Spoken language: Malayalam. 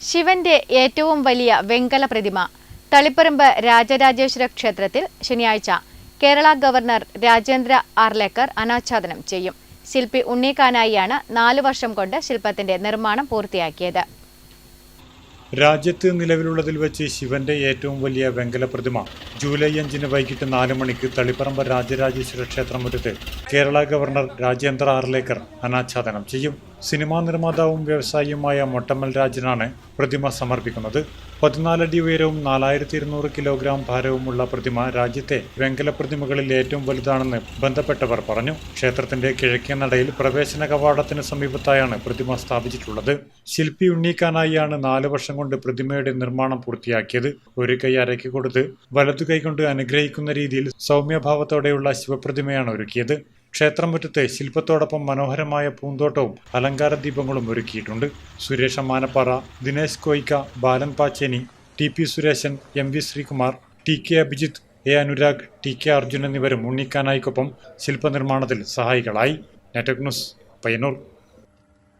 ശിവന്റെ ഏറ്റവും വലിയ വെങ്കല പ്രതിമ തളിപ്പറമ്പ് രാജരാജേശ്വര ക്ഷേത്രത്തിൽ ശനിയാഴ്ച കേരള ഗവർണർ രാജേന്ദ്ര ആർലേക്കർ അനാച്ഛാദനം ചെയ്യും. ശില്പി ഉണ്ണിക്കാനായിയാണ് നാലു വർഷം കൊണ്ട് ശില്പത്തിന്റെ നിർമ്മാണം പൂർത്തിയാക്കിയത്. രാജ്യത്ത് നിലവിലുള്ളതിൽ വെച്ച് ശിവന്റെ ഏറ്റവും വലിയ വെങ്കല പ്രതിമ ജൂലൈ അഞ്ചിന് വൈകിട്ട് നാല് മണിക്ക് തളിപ്പറമ്പ് രാജരാജേശ്വര ക്ഷേത്രമുറ്റത്ത് കേരള ഗവർണർ രാജേന്ദ്ര ആർലേക്കർ അനാച്ഛാദനം ചെയ്യും. സിനിമാ നിർമ്മാതാവും വ്യവസായിയുമായ മൊട്ടമ്മൽ രാജനാണ് പ്രതിമ സമർപ്പിക്കുന്നത്. പതിനാലടി ഉയരവും നാലായിരത്തി ഇരുന്നൂറ് കിലോഗ്രാം ഭാരവുമുള്ള പ്രതിമ രാജ്യത്തെ വെങ്കല പ്രതിമകളിൽ ഏറ്റവും വലുതാണെന്ന് ബന്ധപ്പെട്ടവർ പറഞ്ഞു. ക്ഷേത്രത്തിന്റെ കിഴക്കേ നടയിൽ പ്രവേശന കവാടത്തിന് സമീപത്തായാണ് പ്രതിമ സ്ഥാപിച്ചിട്ടുള്ളത്. ശില്പി ഉണ്ണീക്കാനായിയാണ് നാല് വർഷം കൊണ്ട് പ്രതിമയുടെ നിർമ്മാണം പൂർത്തിയാക്കിയത്. ഒരു കൈ അരയ്ക്ക് കൊടുത്ത് വലതു കൈ കൊണ്ട് അനുഗ്രഹിക്കുന്ന രീതിയിൽ സൗമ്യഭാവത്തോടെയുള്ള ശിവപ്രതിമയാണ് ഒരുക്കിയത്. ക്ഷേത്രമുറ്റത്ത് ശില്പത്തോടൊപ്പം മനോഹരമായ പൂന്തോട്ടവും അലങ്കാര ദീപങ്ങളും ഒരുക്കിയിട്ടുണ്ട്. Suresh Manappara Dinesh Koyikka Balan Pacheni T P Suresan M V Sreekumar T K Abhijith A Anurag T K Arjun എന്നിവരും ഉണ്ണിക്കാനായിക്കൊപ്പം ശില്പനിർമ്മാണത്തിൽ സഹായികളായി. നെറ്റക് ന്യൂസ് പയ്യന്നൂർ.